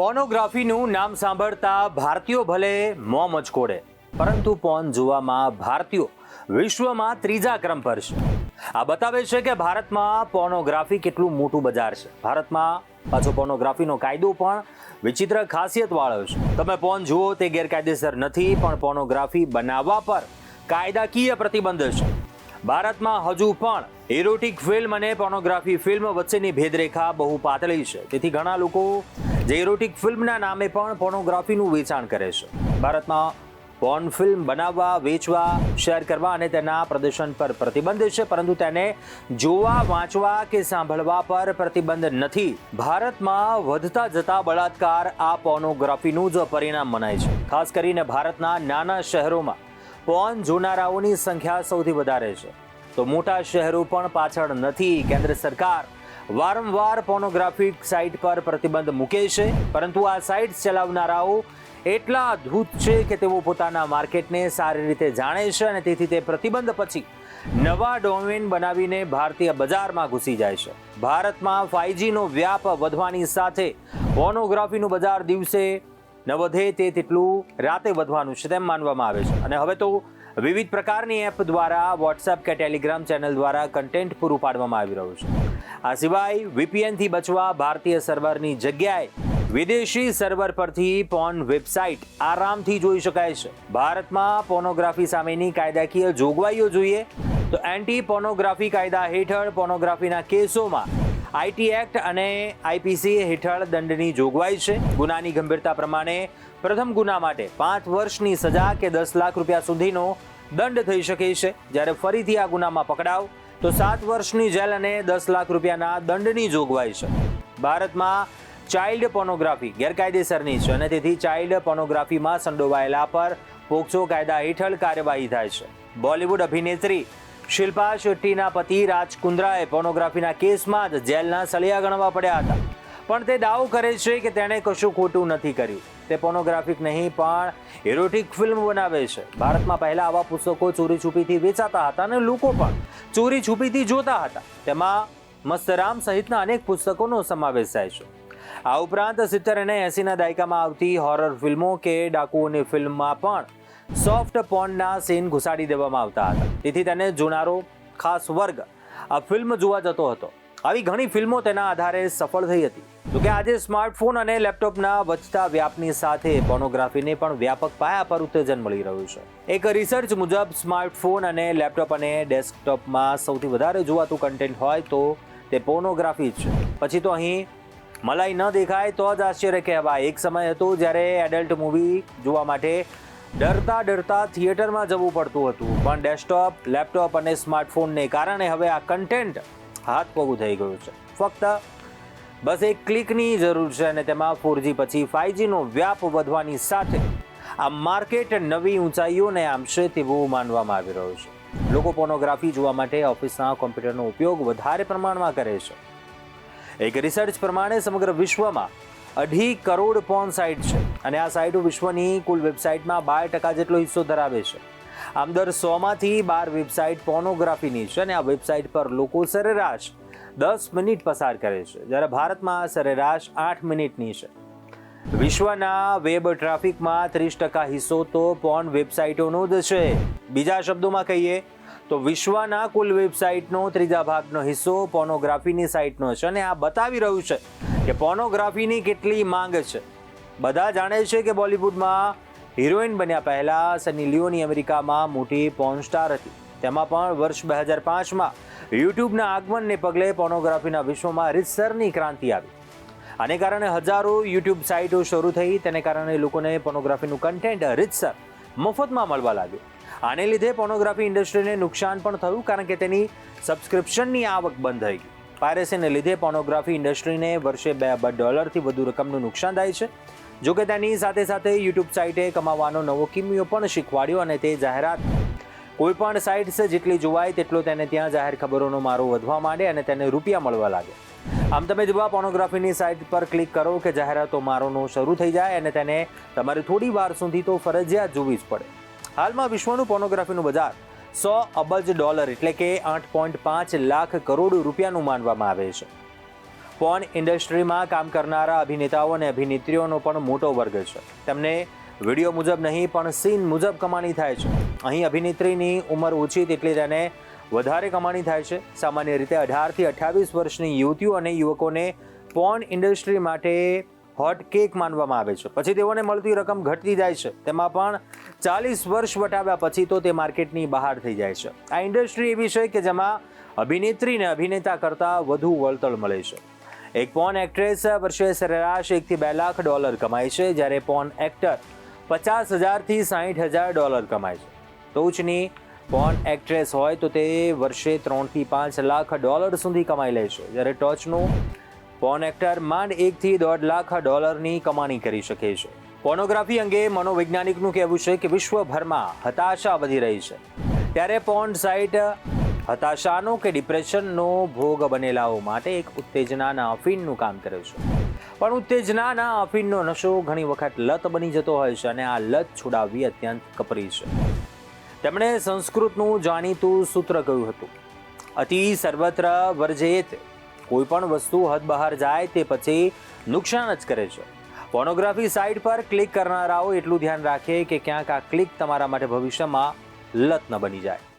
પોર્નોગ્રાફીનું નામ સાંભળતા ભારતીયો ભલે મોં મચકોડે, પરંતુ પોર્ન જોવામાં ભારતીયો વિશ્વમાં ત્રીજા ક્રમ પર છે. આ બતાવે છે કે ભારતમાં પોર્નોગ્રાફી કેટલું મોટું બજાર છે. ભારતમાં પાછો પોર્નોગ્રાફીનો કાયદો પણ વિચિત્ર ખાસિયત વાળો છે. તમે પોર્ન જુઓ તે ગેરકાયદેસર નથી, પણ પોર્નોગ્રાફી બનાવવા પર કાયદાકીય પ્રતિબંધ છે. ભારતમાં હજુ પણ એરોટિક ફિલ્મ અને પોર્નોગ્રાફી ફિલ્મ વચ્ચેની ભેદરેખા બહુ પાતળી છે. તેથી ઘણા લોકો જે ઇરોટિક ફિલ્મના નામે પણ પોર્નોગ્રાફીનું વેચાણ કરે છે. ભારતમાં પોર્ન ફિલ્મ બનાવવા, વેચવા, શેર કરવા અને તેના પ્રદર્શન પર પ્રતિબંધ છે, પરંતુ તેને જોવા, વાંચવા કે સાંભળવા પર પ્રતિબંધ નથી. ભારતમાં વધતા જતા બળાત્કાર આ પોર્નોગ્રાફીનું જ પરિણામ મનાય છે. ખાસ કરીને ભારતના નાના શહેરોમાં પોર્ન જોનારાઓની સંખ્યા સૌથી વધારે છે. તો મોટા શહેરો પણ પાછળ નથી. કેન્દ્ર સરકાર વારંવાર પોર્નોગ્રાફિક સાઇટ પર પ્રતિબંધ મૂકે છે. પરંતુ આ સાઇટ ચલાવનારાઓ એટલા અદ્ભુત છે કે તેઓ પોતાના માર્કેટને સારી રીતે જાણે છે અને તેથી તે પ્રતિબંધ પછી નવા ડોમેન બનાવીને ભારતીય બજારમાં ઘૂસી જાય છે. ભારતમાં ફાઇવજીનો વ્યાપ વધવાની સાથે પોર્નોગ્રાફીનું બજાર દિવસે ન વધે તે તેટલું રાતે વધવાનું છે તેમ માનવામાં આવે છે. અને હવે તો વિવિધ પ્રકારની એપ દ્વારા વોટ્સએપ કે ટેલિગ્રામ ચેનલ દ્વારા કન્ટેન્ટ પૂરું પાડવામાં આવી રહ્યું છે. આ સિવાય વીપીએનથી બચવા ભારતીય સર્વરની જગ્યાએ વિદેશી સર્વર પરથી પોર્ન વેબસાઇટ આરામથી જોઈ શકાય છે. ભારતમાં પોર્નોગ્રાફી સામેની કાયદાકીય જોગવાઈઓ જોઈએ તો એન્ટી પોર્નોગ્રાફી કાયદા હેઠળ પોર્નોગ્રાફીના કેસોમાં આઈટી એક્ટ અને આઈપીસી હેઠળ દંડની જોગવાઈ છે. ગુનાની ગંભીરતા પ્રમાણે પ્રથમ ગુના માટે પાંચ વર્ષની સજા કે દસ લાખ રૂપિયા સુધીનો દંડ થઈ શકે છે. જ્યારે ફરીથી આ ગુનામાં પકડાવ, તો સાત વર્ષની જેલ અને દસ લાખ રૂપિયાના દંડની જોગવાઈ છે. ભારતમાં ચાઇલ્ડ પોર્નોગ્રાફી ગેરકાયદેસરની છે અને તેથી ચાઇલ્ડ પોર્નોગ્રાફીમાં સંડોવાયેલા પર પોક્સો કાયદા હેઠળ કાર્યવાહી થાય છે. બોલિવૂડ અભિનેત્રી શિલ્પા શેટ્ટીના પતિ રાજ કુંદ્રાએ પોર્નોગ્રાફીના કેસમાં જ જેલના સળિયા ગણવા પડ્યા હતા. પણ તે દાવો કરે છે કે તેણે કશું ખોટું નથી કર્યું. તે પોર્નોગ્રાફિક નહીં, પણ એરોટિક ફિલ્મ બનાવે છે. ભારતમાં પહેલા આવા પુસ્તકો ચોરી છુપીથી વેચાતા હતા અને લોકો પણ ચોરી છુપીથી જોતા હતા. તેમાં મસ્તરામ સહિતના અનેક પુસ્તકોનો સમાવેશ થાય છે. આ ઉપરાંત સિત્તેર અને એંસીના દાયકામાં આવતી હોરર ફિલ્મો કે ડાકુઓની ફિલ્મમાં પણ સોફ્ટ પોર્નના સીન ઘુસાડી દેવામાં આવતા હતા. તેથી તેને જોનારો ખાસ વર્ગ આ ફિલ્મ જોવા જતો હતો. આવી ઘણી ફિલ્મો તેના આધારે સફળ થઈ હતી. જો કે આજે સ્માર્ટફોન અને લેપટોપના વધતા વ્યાપની સાથે પોર્નોગ્રાફીને પણ વ્યાપક પાયા પર ઉત્તેજન મળી રહ્યું છે. એક રિસર્ચ મુજબ સ્માર્ટફોન અને લેપટોપ અને ડેસ્કટોપમાં સૌથી વધારે જોવાતું કન્ટેન્ટ હોય તો તે પોર્નોગ્રાફી જ છે. પછી તો અહીં મલાઈ ન દેખાય તો જ આશ્ચર્ય કહેવાય. એક સમય હતો જ્યારે એડલ્ટ મૂવી જોવા માટે ડરતા ડરતા થિયેટરમાં જવું પડતું હતું. પણ ડેસ્કટોપ લેપટોપ અને સ્માર્ટફોનને કારણે હવે આ કન્ટેન્ટ હાથ પગું થઈ ગયું છે. ફક્ત બસ એક ક્લિકની જરૂર છે અને તેમાં ફોરજી પછી ફાઇવજીનો વ્યાપ વધવાની સાથે આ માર્કેટ નવી ઊંચાઈઓને આમશે તેવું માનવામાં આવી રહ્યું છે. લોકો પોર્નોગ્રાફી જોવા માટે ઓફિસના કોમ્પ્યુટરનો ઉપયોગ વધારે પ્રમાણમાં કરે છે. એક રિસર્ચ પ્રમાણે સમગ્ર વિશ્વમાં અઢી કરોડ પોર્ન સાઇટ છે અને આ સાઇટો વિશ્વની કુલ વેબસાઇટમાં બાર ટકા જેટલો હિસ્સો ધરાવે છે. આમ દર સોમાંથી બાર વેબસાઇટ પોર્નોગ્રાફીની છે અને આ વેબસાઇટ પર લોકો સરેરાશ દસ મિનિટ પસાર કરે છે, જ્યારે ભારતમાં સરેરાશ આઠ મિનિટની છે. વિશ્વના વેબ ટ્રાફિકમાં ત્રીસ ટકા હિસ્સો તો પોર્ન વેબસાઇટોનો જ છે. બીજા શબ્દોમાં કહીએ તો વિશ્વના કુલ વેબસાઇટનો ત્રીજા ભાગનો હિસ્સો પોર્નોગ્રાફીની સાઇટનો છે અને આ બતાવી રહ્યું છે કે પોર્નોગ્રાફીની કેટલી માંગ છે. બધા જાણે છે કે બોલિવૂડમાં હિરોઈન બન્યા પહેલાં સની લિયોની અમેરિકામાં મોટી પોર્ન સ્ટાર હતી. તેમાં પણ વર્ષ બે હજાર પાંચમાં યુટ્યુબના આગમનને પગલે પોર્નોગ્રાફીના વિશ્વમાં રીતસરની ક્રાંતિ આવી. આને કારણે હજારો યુટ્યુબ સાઇટો શરૂ થઈ, તેને કારણે લોકોને પોર્નોગ્રાફીનું કન્ટેન્ટ રીતસર મફતમાં મળવા લાગ્યું. આને લીધે પોર્નોગ્રાફી ઇન્ડસ્ટ્રીને નુકસાન પણ થયું, કારણ કે તેની સબસ્ક્રિપ્શનની આવક બંધ થઈ ગઈ. પાયરેસીને લીધે પોર્નોગ્રાફી ઇન્ડસ્ટ્રીને વર્ષે બે અબજ ડોલરથી વધુ રકમનું નુકસાન થાય છે. જોકે તેની સાથે સાથે યુટ્યુબ સાઇટે કમાવાનો નવો કિમિયો પણ શીખવાડ્યો અને તે જાહેરાત કોઈ પણ સાઇટ જેટલી જોવાય તેટલો તેને ત્યાં જાહેર ખબરોનો મારો વધવા માંડે અને તેને રૂપિયા મળવા લાગે. આમ તમે જેવા પોર્નોગ્રાફીની સાઇટ પર ક્લિક કરો કે જાહેરાતો મારોનો શરૂ થઈ જાય અને તેને તમારે થોડી વાર સુધી તો ફરજિયાત જોવી જ પડે. હાલમાં વિશ્વનું પોર્નોગ્રાફીનું બજાર સો અબજ ડોલર એટલે કે આઠ પોઈન્ટ પાંચ લાખ કરોડ રૂપિયાનું માનવામાં આવે છે. પોર્ન ઇન્ડસ્ટ્રીમાં કામ કરનારા અભિનેતાઓ અને અભિનેત્રીઓનો પણ મોટો વર્ગ છે. તેમને વીડિયો મુજબ નહીં, પણ સીન મુજબ કમાણી થાય છે. અહીં અભિનેત્રીની ઉંમર ઓછી તેટલી તેને વધારે કમાણી થાય છે. સામાન્ય રીતે અઢારથી અઠ્યાવીસ વર્ષની યુવતીઓ અને યુવકોને પોર્ન ઇન્ડસ્ટ્રી માટે હોટ કેક માનવામાં આવે છે. પછી તેઓને મળતી રકમ ઘટતી જાય છે. તેમાં પણ ચાલીસ વર્ષ વટાવ્યા પછી તો તે માર્કેટની બહાર થઈ જાય છે. આ ઇન્ડસ્ટ્રી એવી છે કે જેમાં અભિનેત્રીને અભિનેતા કરતાં વધુ વળતર મળે છે. એક પોર્ન એક્ટ્રેસ વર્ષે સરેરાશ એકથી બે લાખ ડોલર કમાય છે. જ્યારે પોર્ન એક્ટર પચાસ હજારથી સાહીઠ હજાર ડોલર કમાય છે. ટોચની પોર્ન એક્ટ્રેસ હોય તો તે વર્ષે ત્રણથી પાંચ લાખ ડોલર સુધી કમાઈ લે છે. જ્યારે ટોચનું પોર્ન એક્ટર માંડ એકથી દોઢ લાખ ડોલરની કમાણી કરી શકે છે. પોર્નોગ્રાફી અંગે મનોવૈજ્ઞાનિકનું કહેવું છે કે વિશ્વભરમાં હતાશા વધી રહી છે. ત્યારે પોર્ન સાઇટ હતાશાનો કે ડિપ્રેશનનો ભોગ બનેલાઓ માટે એક ઉત્તેજનાના અફીણનું કામ કરે છે. પણ ઉત્તેજનાના અફીણનો નશો ઘણી વખત લત બની જતો હોય છે અને આ લત છોડાવવી અત્યંત કપરી છે. તેમણે સંસ્કૃતનું જાણીતું સૂત્ર કહ્યું હતું, અતિ સર્વત્ર વર્જેત. કોઈ પણ વસ્તુ હદ બહાર જાય તે પછી નુકસાન જ કરે છે. પોર્નોગ્રાફી સાઇટ પર ક્લિક કરનારાઓ એટલું ધ્યાન રાખે કે ક્યાંક આ ક્લિક તમારા માટે ભવિષ્યમાં લત ન બની જાય.